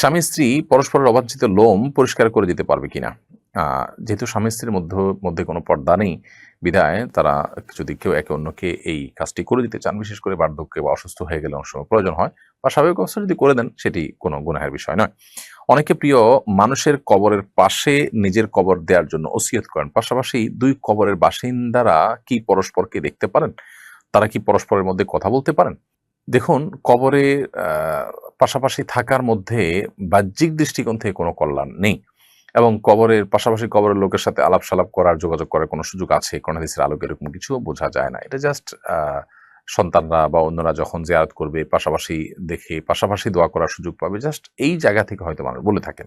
স্বামী স্ত্রী পরস্পরের অবাঞ্ছিত লোম পরিষ্কার করে দিতে পারবে কিনা? যেহেতু স্বামী স্ত্রীর মধ্যে মধ্যে কোনো পর্দা নেই, বিধায় তারা যদি কেউ একে অন্যকে এই কাজটি করে দিতে চান, বিশেষ করে বার্ধক্যে বা অসুস্থ হয়ে গেলে অনেক সময় প্রয়োজন হয়, বা স্বাভাবিক অবস্থা যদি করে দেন, সেটি কোনো গুনাহের বিষয় নয়। অনেকে প্রিয়, মানুষের কবরের পাশে নিজের কবর দেওয়ার জন্য ওসিয়ত করেন। পাশাপাশি দুই কবরের বাসিন্দারা কি পরস্পরকে দেখতে পারেন? তারা কি পরস্পরের মধ্যে কথা বলতে পারেন? দেখুন, কবরে পাশাপাশি থাকার মধ্যে বাহ্যিক দৃষ্টিকোণ থেকে কোনো কল্যাণ নেই। এবং কবরের, পাশাপাশি কবরের লোকের সাথে আলাপ সালাপ করার, যোগাযোগ করার কোনো সুযোগ আছে। কোন হাদিসের আলোকে এরকম কিছু বোঝা যায় না। এটা জাস্ট সন্তানরা বা অন্যরা যখন জিয়ারত করবে, পাশাপাশি দেখে, পাশাপাশি দোয়া করার সুযোগ পাবে জাস্ট এই জায়গা থেকে হয়তো মানুষ বলে থাকেন।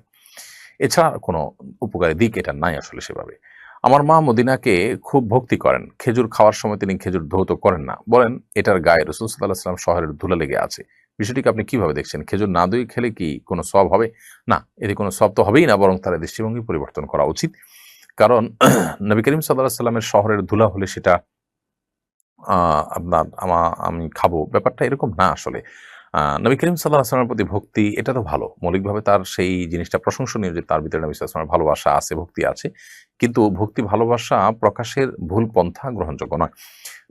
এছাড়া কোনো উপকারী দিক এটা নাই আসলে সেভাবে। আমার মা মদিনাকে খুব ভক্তি করেন। খেজুর খাওয়ার সময় তিনি খেজুর ধৌত করেন না। বলেন, এটার গায়ে রসুল সাল্লাহ সাল্লাম শহরের ধুলা লেগে আছে। বিষয়টিকে আপনি কীভাবে দেখছেন? খেজুর না দই খেলে কি কোনো সব হবে? না, এতে কোনো সব তো হবেই না, বরং তার দৃষ্টিভঙ্গি পরিবর্তন করা উচিত। কারণ নবী করিম সাল্লাহ সাল্লামের শহরের ধুলা হলে সেটা আপনার, আমা, আমি খাব। ব্যাপারটা এরকম না আসলে। নবী করিম সাল্লাহ আসলামের প্রতি ভক্তি, এটা তো ভালো। মৌলিকভাবে তার সেই জিনিসটা প্রশংসনীয় যে তার ভিতরে নবী সাল্লামের ভালোবাসা আছে, ভক্তি আছে। কিন্তু ভক্তি, ভালোবাসা প্রকাশের ভুল পন্থা গ্রহণযোগ্য নয়।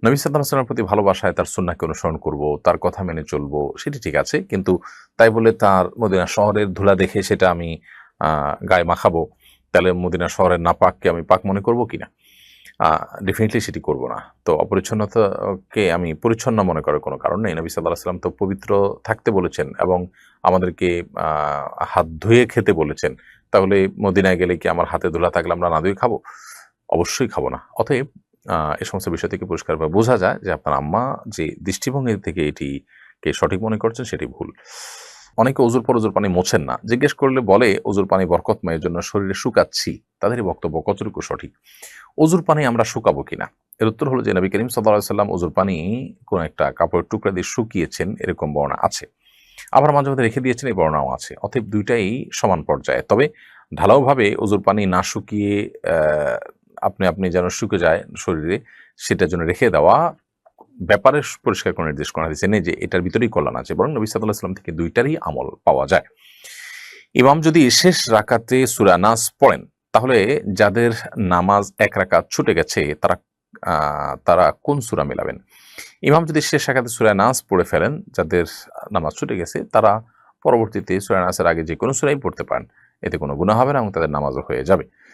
নবী সাল্লাহ প্রতি ভালোবাসায় তার সুন্নাকে অনুসরণ করব, তার কথা মেনে চলবো, সেটি ঠিক আছে। কিন্তু তাই বলে তার মদিনা শহরের ধুলা দেখে সেটা আমি গায়ে মাখাবো, তাহলে মদিনা শহরের নাপাককে আমি পাক মনে করব কিনা? ডেফিনেটলি সেটি করব না। তো অপরিচ্ছন্নতাকে আমি পরিচ্ছন্ন মনে করার কোনো কারণ নেই। নবী সাল্লাহ সাল্লাম তো পবিত্র থাকতে বলেছেন এবং আমাদেরকে হাত ধুয়ে খেতে বলেছেন। তাহলে মদিনায় গেলে কি আমার হাতে ধুলা থাকলে আমরা না ধুয়ে খাব? অবশ্যই খাব না। অতএব এ সমস্ত বিষয় থেকে পরিষ্কারভাবে বোঝা যায় যে আপনার আম্মা যে দৃষ্টিভঙ্গি থেকে এটিকে সঠিক মনে করছেন সেটি ভুল। অনেকে অজুর পর অজুর পানি মোছেন না। জিজ্ঞেস করলে বলে অজুর পানি বরকতময়ের জন্য শরীরে শুকাচ্ছি। তাদেরই বক্তব্য কতটুকু সঠিক? অজুর পানি আমরা শুকাবো কিনা? এর উত্তর হলো যে নবী করিম সাল্লাহ সাল্লাম অজুর পানি কোন একটা কাপড়ের টুকরা দিয়ে শুকিয়েছেন, এরকম বর্ণা আছে। আবার মাঝে মধ্যে রেখে দিয়েছেন, এই বর্ণাও আছে। অতএব দুইটাই সমান পর্যায়ে। তবে ঢালাওভাবে অজুর পানি না শুকিয়ে আপনি আপনি যেন শুকে যায় শরীরে, সেটার জন্য রেখে দেওয়া ব্যাপারে পরিষ্কার করে নির্দেশ করা হয়েছে নেই যে এটার ভিতরেই কল্যাণ আছে, বরং নবী সাল্লাহ সাল্লাম থেকে দুইটারই আমল পাওয়া যায়। ইমাম যদি শেষ রাকাতে সুরা নাস পড়েন তাহলে যাদের নামাজ এক রাকাত ছুটে গেছে, তারা তারা কোন সুরা মেলাবেন? ইমাম যদি শেষ একাতে সুরা নাস পড়ে ফেলেন, যাদের নামাজ ছুটে গেছে, তারা পরবর্তীতে সুরা নাসের আগে যে কোনো সুরাই পড়তে পারেন। এতে কোনো গুণা হবে না এবং তাদের নামাজও হয়ে যাবে।